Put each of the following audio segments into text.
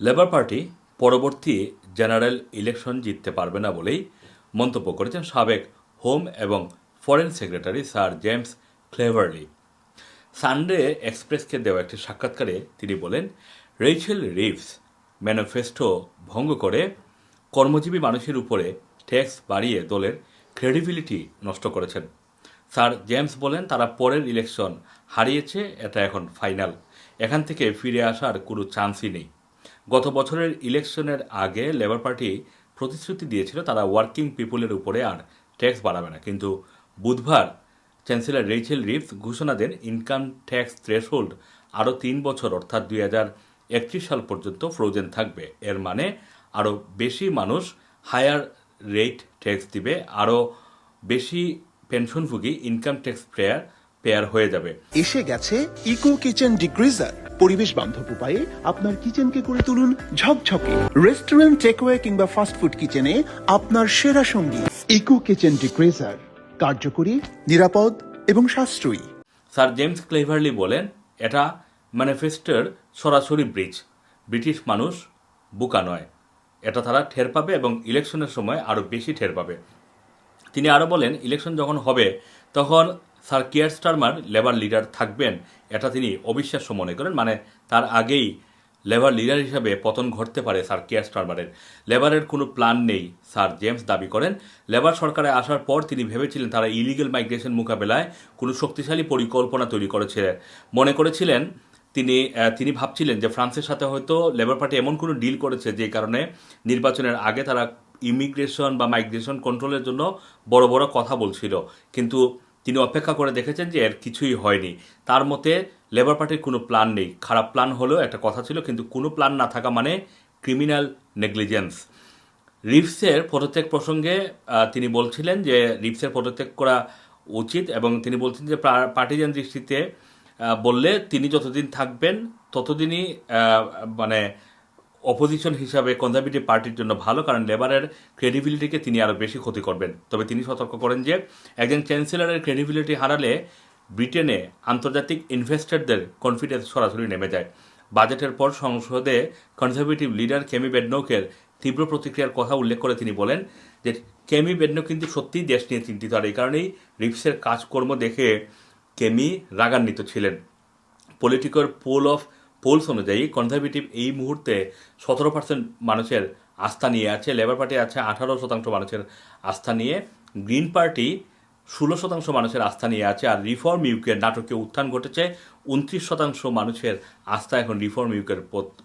Labour party পরবর্তী general election জিততে পারবে না বলেই মন্তব্য করেছেন সাবেক হোম এবং foreign secretary sir James Cleverly. Sunday এক্সপ্রেসকে দেওয়া একটি সাক্ষাৎকারে তিনি বলেন, রেইচেল রিভস ম্যানিফেস্টো ভঙ্গ করে কর্মজীবী মানুষের উপরে ট্যাক্স বাড়িয়ে দলের ক্রেডিবিলিটি নষ্ট করেছেন। স্যার জেমস বলেন, তারা পরের ইলেকশন হারিয়েছে, এটা এখন ফাইনাল। এখান থেকে ফিরে আসার কোনো চান্সই নেই। গত বছরের ইলেকশনের আগে লেবার পার্টি প্রতিশ্রুতি দিয়েছিল তারা ওয়ার্কিং পিপুলের উপরে আর ট্যাক্স বাড়াবে না। কিন্তু বুধবার চ্যান্সেলর রেইচেল রিভস ঘোষণা দেন, ইনকাম ট্যাক্স থ্রেশহোল্ড আরও তিন বছর, অর্থাৎ দুই হাজার একত্রিশ সাল পর্যন্ত ফ্রোজেন থাকবে। এর মানে আরও বেশি মানুষ হায়ার রেট ট্যাক্স দিবে, আরও বেশি পেনশনভোগী ইনকাম ট্যাক্স পেয়ার পেয়ার হয়ে যাবে। এসে গেছে ইকো কিচেন ডিগ্রিজার পরিবেশ বান্ধব উপায়ে আপনার কিচেনকে করে তুলুন ঝকঝকে। রেস্টুরেন্ট টেকওয়ে কিংবা ফাস্টফুড কিচেনে আপনার সেরা সঙ্গী। ইকো কিচেন ডিগ্রিজার কার্যকরী, নিরাপদ এবং সাশ্রয়ী। স্যার জেমস ক্লেভারলি বলেন, এটা ম্যানিফেস্টোর সরাসরি ব্রিজ ব্রিটিশ মানুষ বোকা নয়। এটা তারা ঠের পাবে এবং ইলেকশনের সময় আরও বেশি ঠের পাবে। তিনি আরও বলেন ইলেকশন যখন হবে, তখন sir Keir Starmer Labour leader থাকবেন, এটা তিনি অবিশ্বাস্য মনে করেন মানে তার আগেই লেবার লিডার হিসাবে পতন ঘটতে পারে স্যার কিয়ার স্টারমারের। লেবারের কোনো প্ল্যান নেই, স্যার জেমস দাবি করেন। লেবার সরকারে আসার পর তিনি ভেবেছিলেন তারা ইলিগেল মাইগ্রেশন মোকাবেলায় কোনো শক্তিশালী পরিকল্পনা তৈরি করেছিলেন মনে করেছিলেন তিনি তিনি ভাবছিলেন যে ফ্রান্সের সাথে হয়তো লেবার পার্টি এমন কোনো ডিল করেছে যে কারণে নির্বাচনের আগে তারা ইমিগ্রেশন বা মাইগ্রেশন কন্ট্রোলের জন্য বড় বড় কথা বলছিল। কিন্তু তিনি অপেক্ষা করে দেখেছেন যে এর কিছুই হয়নি। তার মতে লেবার পার্টির কোনো প্ল্যান নেই। খারাপ প্ল্যান হলেও একটা কথা ছিল, কিন্তু কোনো প্ল্যান না থাকা মানে ক্রিমিনাল নেগলিজেন্স রিভসের পদত্যাগ প্রসঙ্গে তিনি বলছিলেন যে রিভসের পদত্যাগ করা উচিত এবং তিনি বলছেন যে পার্টিজান দৃষ্টিতে বললে তিনি যতদিন থাকবেন, ততদিনই মানে অপোজিশন হিসাবে কনজারভেটিভ পার্টির জন্য ভালো, কারণ লেবারের ক্রেডিবিলিটিকে তিনি আরও বেশি ক্ষতি করবেন। তবে তিনি সতর্ক করেন যে, একজন চ্যান্সেলরের ক্রেডিবিলিটি হারালে ব্রিটেনে আন্তর্জাতিক ইনভেস্টরদের কনফিডেন্স সরাসরি নেমে যায়। বাজেটের পর সংসদে কনজারভেটিভ লিডার কেমি বেডনৌকের তীব্র প্রতিক্রিয়ার কথা উল্লেখ করে তিনি বলেন যে কেমি বেডনো কিন্তু সত্যিই দেশ নিয়ে চিন্তিত, আর এই কারণেই রিপসের কাজকর্ম দেখে কেমি রাগান্বিত ছিলেন। পলিটিক্যাল পোল অফ পোলস অনুযায়ী কনজারভেটিভ এই মুহূর্তে সতেরো পার্সেন্ট মানুষের আস্থা নিয়ে আছে লেবার পার্টি আছে আঠারো শতাংশ মানুষের আস্থা নিয়ে গ্রিন পার্টি ষোলো শতাংশ মানুষের আস্থা নিয়ে আছে, আর রিফর্ম ইউকের নাটকীয় উত্থান ঘটেছে উনত্রিশ শতাংশ মানুষের আস্থা এখন রিফর্ম ইউকের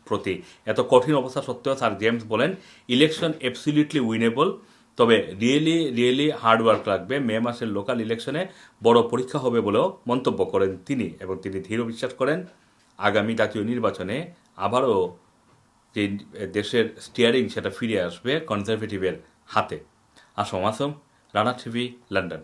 প্রতি এত কঠিন অবস্থা সত্ত্বেও স্যার জেমস বলেন ইলেকশন অ্যাবসলিউটলি উইনেবল তবে রিয়েলি রিয়েলি হার্ডওয়ার্ক লাগবে। মে মাসের লোকাল ইলেকশনে বড় পরীক্ষা হবে বলেও মন্তব্য করেন তিনি এবং তিনি দৃঢ় বিশ্বাস করেন। আগামী জাতীয় নির্বাচনে আবারও যে দেশের স্টিয়ারিং সেটা ফিরে আসবে কনজারভেটিভের হাতে। Assam Assam Rana TV, London.